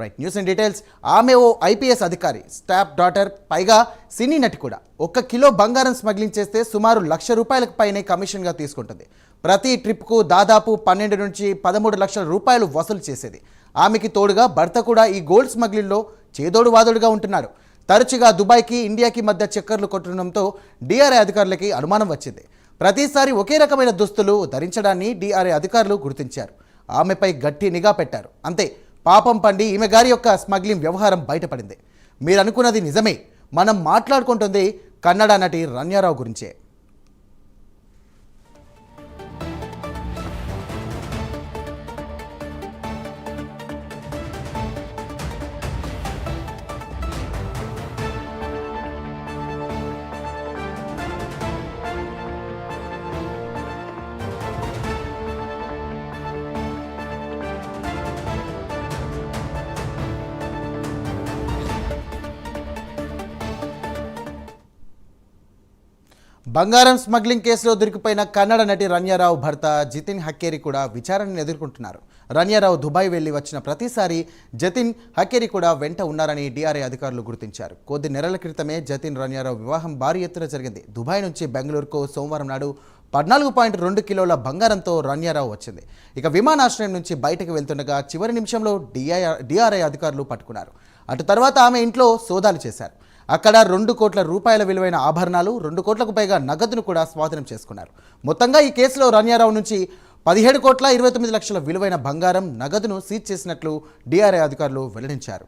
Right news and details. ఆమె ఓ IPS అధికారి స్టాప్ డాటర్ పైగా సినీ నటి కూడా. ఒక్క కిలో బంగారం స్మగ్లింగ్ చేస్తే సుమారు లక్ష రూపాయలకు పైనే కమిషన్గా తీసుకుంటుంది. ప్రతి ట్రిప్కు దాదాపు పన్నెండు నుంచి పదమూడు లక్షల రూపాయలు వసూలు చేసేది. ఆమెకి తోడుగా భర్త కూడా ఈ గోల్డ్ స్మగ్లింగ్లో చేదోడు వాదోడుగా ఉంటున్నాడు. తరచుగా దుబాయ్కి ఇండియాకి మధ్య చక్కర్లు కొట్టడంతో డిఆర్ఐ అధికారులకి అనుమానం వచ్చింది. ప్రతిసారి ఒకే రకమైన దుస్తులు ధరించడాన్ని డిఆర్ఐ అధికారులు గుర్తించారు. ఆమెపై గట్టి నిఘా పెట్టారు. అంతే పాపం పండి ఈమె గారి యొక్క స్మగ్లింగ్ వ్యవహారం బయటపడింది. మీరు అనుకున్నది నిజమే. మనం మాట్లాడుకుంటుంది కన్నడ నటి రన్యారావు గురించే. బంగారం స్మగ్లింగ్ కేసులో దొరికిపోయిన కన్నడ నటి రన్యారావు భర్త జితిన్ హక్కేరి కూడా విచారణను ఎదుర్కొంటున్నారు. రన్యారావు దుబాయ్ వెళ్ళి వచ్చిన ప్రతిసారి జతిన్ హక్కేరి కూడా వెంట ఉన్నారని డిఆర్ఐ అధికారులు గుర్తించారు. కొద్ది నెలల క్రితమే జతిన్ రన్యారావు వివాహం భారీ ఎత్తున జరిగింది. దుబాయ్ నుంచి బెంగళూరుకు సోమవారం నాడు పద్నాలుగు పాయింట్ రెండు కిలోల బంగారంతో రన్యారావు వచ్చింది. ఇక విమానాశ్రయం నుంచి బయటకు వెళ్తుండగా చివరి నిమిషంలో డిఐ డిఆర్ఐ అధికారులు పట్టుకున్నారు. అటు తర్వాత ఆమె ఇంట్లో సోదాలు చేశారు. అక్కడ రెండు కోట్ల రూపాయల విలువైన ఆభరణాలు రెండు కోట్లకు పైగా నగదును కూడా స్వాధీనం చేసుకున్నారు. మొత్తంగా ఈ కేసులో రన్యారావు నుంచి పదిహేడు కోట్ల ఇరవై తొమ్మిది లక్షల విలువైన బంగారం నగదును సీజ్ చేసినట్లు డిఆర్ఐ అధికారులు వెల్లడించారు.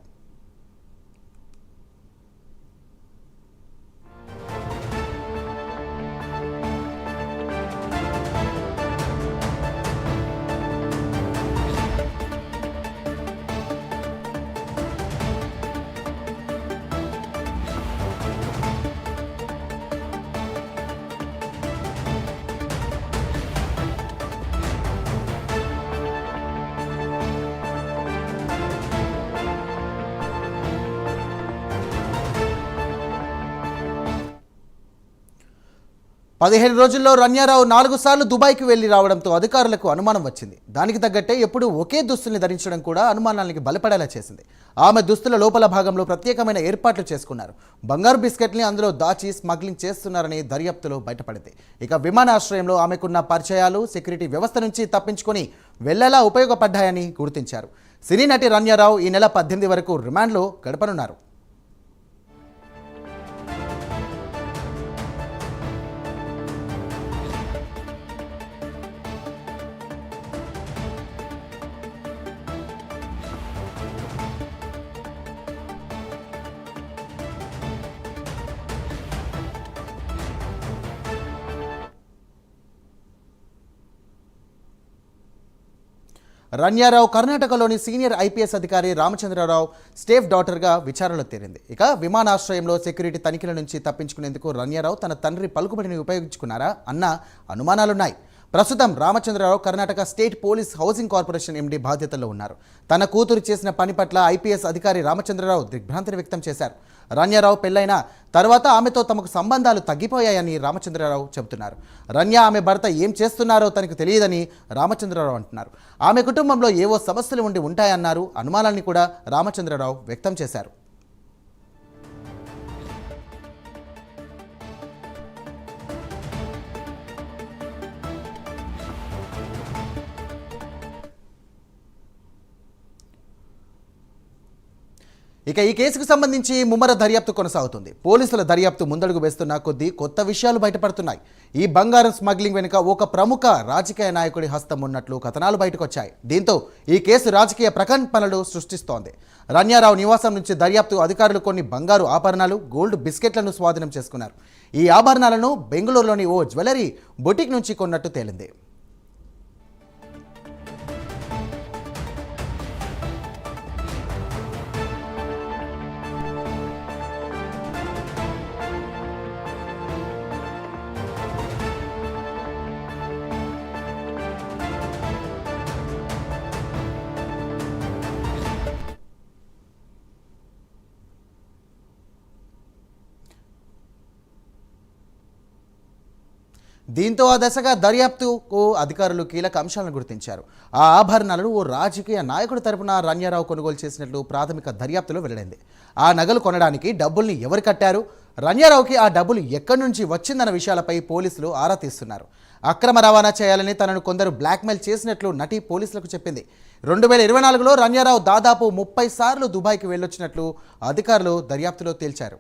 పదిహేను రోజుల్లో రన్యారావు నాలుగు సార్లు దుబాయ్కి వెళ్ళి రావడంతో అధికారులకు అనుమానం వచ్చింది. దానికి తగ్గట్టే ఎప్పుడు ఒకే దుస్తుల్ని ధరించడం కూడా అనుమానానికి బలపడేలా చేసింది. ఆమె దుస్తుల లోపల భాగంలో ప్రత్యేకమైన ఏర్పాట్లు చేసుకున్నారు. బంగారు బిస్కెట్ని అందులో దాచి స్మగ్లింగ్ చేస్తున్నారని దర్యాప్తులో బయటపడింది. ఇక విమానాశ్రయంలో ఆమెకున్న పరిచయాలు సెక్యూరిటీ వ్యవస్థ నుంచి తప్పించుకొని వెళ్ళేలా ఉపయోగపడ్డాయని గుర్తించారు. సినీ నటి రన్యారావు ఈ నెల పద్దెనిమిది వరకు రిమాండ్లో గడపనున్నారు. రన్యారావు కర్ణాటకలోని సీనియర్ ఐపీఎస్ అధికారి రామచంద్రరావు స్టేఫ్ డాటర్గా విచారణలో తేలింది ఇక విమానాశ్రయంలో సెక్యూరిటీ తనిఖీల నుంచి తప్పించుకునేందుకు రన్యారావు తన తండ్రి పలుకుబడిని ఉపయోగించుకున్నారా అన్న అనుమానాలున్నాయి. ప్రస్తుతం Ramachandra Rao Karnataka State Police Housing Corporation MD బాధ్యతల్లో ఉన్నారు. తన కూతురు చేసిన పని పట్ల ఐపీఎస్ అధికారి రామచంద్రరావు దిగ్భ్రాంతిని వ్యక్తం చేశారు. రన్యారావు పెళ్ళైన తర్వాత ఆమెతో తమకు సంబంధాలు తగ్గిపోయాయని రామచంద్రరావు చెబుతున్నారు. రన్య ఆమె భర్త ఏం చేస్తున్నారో తనకు తెలియదని రామచంద్రరావు అంటున్నారు. ఆమె కుటుంబంలో ఏవో సమస్యలు ఉండి ఉంటాయన్నారు అనుమానాన్ని కూడా రామచంద్రరావు వ్యక్తం చేశారు. ఇక ఈ కేసుకు సంబంధించి ముమ్మర దర్యాప్తు కొనసాగుతుంది. పోలీసుల దర్యాప్తు ముందడుగు వేస్తున్న కొద్దీ కొత్త విషయాలు బయటపడుతున్నాయి. ఈ బంగారం స్మగ్లింగ్ వెనుక ఒక ప్రముఖ రాజకీయ నాయకుడి హస్తం ఉన్నట్లు కథనాలు బయటకొచ్చాయి. దీంతో ఈ కేసు రాజకీయ ప్రకంపనలు సృష్టిస్తోంది. రన్యారావు నివాసం నుంచి దర్యాప్తు అధికారులు కొన్ని బంగారు ఆభరణాలు గోల్డ్ బిస్కెట్లను స్వాధీనం చేసుకున్నారు. ఈ ఆభరణాలను బెంగళూరులోని ఓ జ్యువెలరీ బొటిక్ నుంచి కొన్నట్టు తేలింది. దీంతో ఆ దశగా దర్యాప్తుకు అధికారులు కీలక అంశాలను గుర్తించారు. ఆ ఆభరణాలను ఓ రాజకీయ నాయకుడి తరపున రణ్యారావు కొనుగోలు చేసినట్లు ప్రాథమిక దర్యాప్తులో వెల్లడైంది. ఆ నగలు కొనడానికి డబ్బుల్ని ఎవరు కట్టారు? రణ్యారావుకి ఆ డబ్బులు ఎక్కడి నుంచి వచ్చిందన్న విషయాలపై పోలీసులు ఆరా తీస్తున్నారు. అక్రమ రవాణా చేయాలని తనను కొందరు బ్లాక్మెయిల్ చేసినట్లు నటి పోలీసులకు చెప్పింది. రెండు వేల ఇరవై నాలుగులో రణ్యారావు దాదాపు ముప్పై సార్లు దుబాయ్కి వెళ్ళొచ్చినట్లు అధికారులు దర్యాప్తులో తేల్చారు.